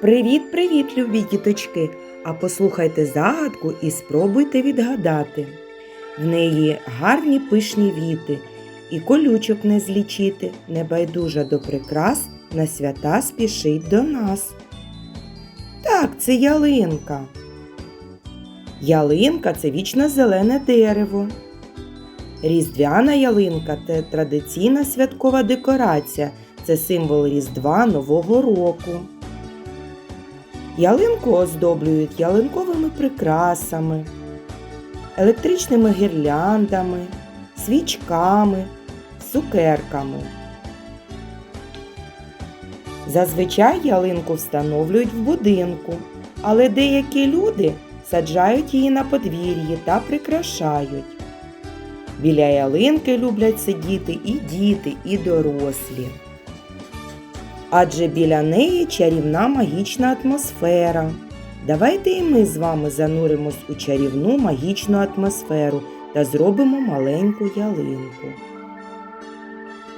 Привіт-привіт, любі діточки! А послухайте загадку і спробуйте відгадати. В неї гарні пишні віти, і колючок не злічити, небайдужа до прикрас, на свята спішить до нас. Так, це ялинка. Ялинка це вічно зелене дерево. Різдвяна ялинка це традиційна святкова декорація, це символ Різдва Нового року. Ялинку оздоблюють ялинковими прикрасами, електричними гірляндами, свічками, цукерками. Зазвичай ялинку встановлюють в будинку, але деякі люди саджають її на подвір'ї та прикрашають. Біля ялинки люблять сидіти і діти, і дорослі. Адже біля неї чарівна магічна атмосфера. Давайте і ми з вами зануримось у чарівну магічну атмосферу та зробимо маленьку ялинку.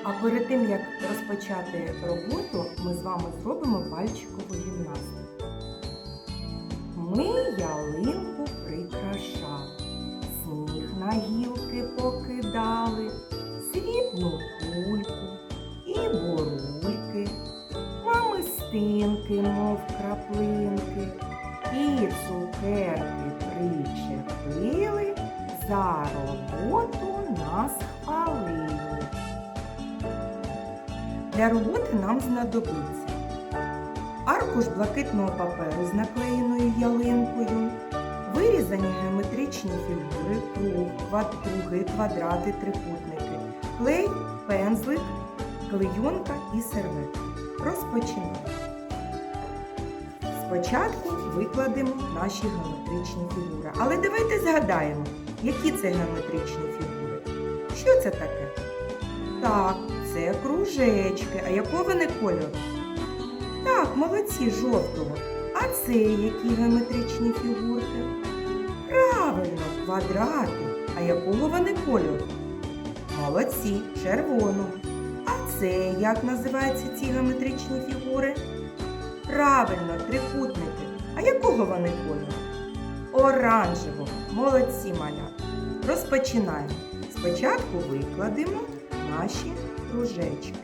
А перед тим як розпочати роботу, ми з вами зробимо пальчикову гімнастику. Ми ялинку мов краплинки, і цукерки причепили, за роботу нас хвалили. Для роботи нам знадобиться аркуш блакитного паперу з наклеєною ялинкою, вирізані геометричні фігури, круг, квадруги, квадрати, трикутники, клей, пензлик, клейонка і серветка. Розпочинаємо. Спочатку викладемо наші геометричні фігури. Але давайте згадаємо, які це геометричні фігури. Що це таке? Так, це кружечки. А якого вони кольору? Так, молодці жовтого. А це які геометричні фігурки? Правильно, квадрати. А якого вони кольору? Молодці, червоного. А це як називаються ці геометричні фігури? Правильно, трикутники. А якого вони кольору? Оранжевого. Молодці малята. Розпочинаємо. Спочатку викладемо наші кружечки.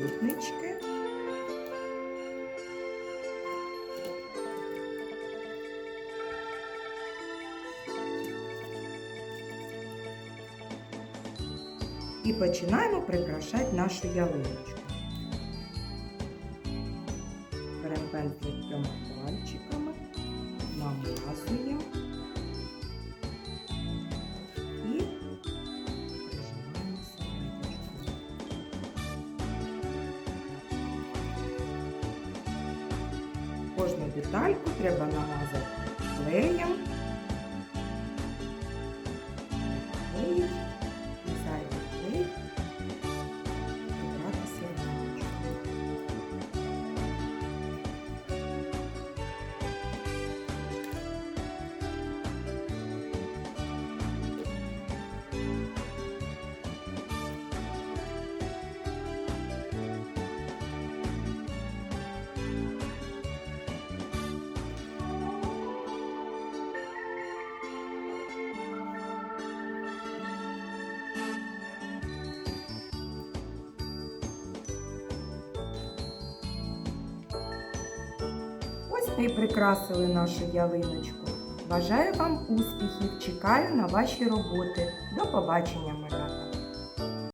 Трикутнички. І починаємо прикрашати нашу ялиночку. Беремо пензлик трьома пальчиками, намазуємо детальку треба намазати клеєм. І прикрасили нашу ялиночку. Бажаю вам успіхів! Чекаю на ваші роботи. До побачення, малята!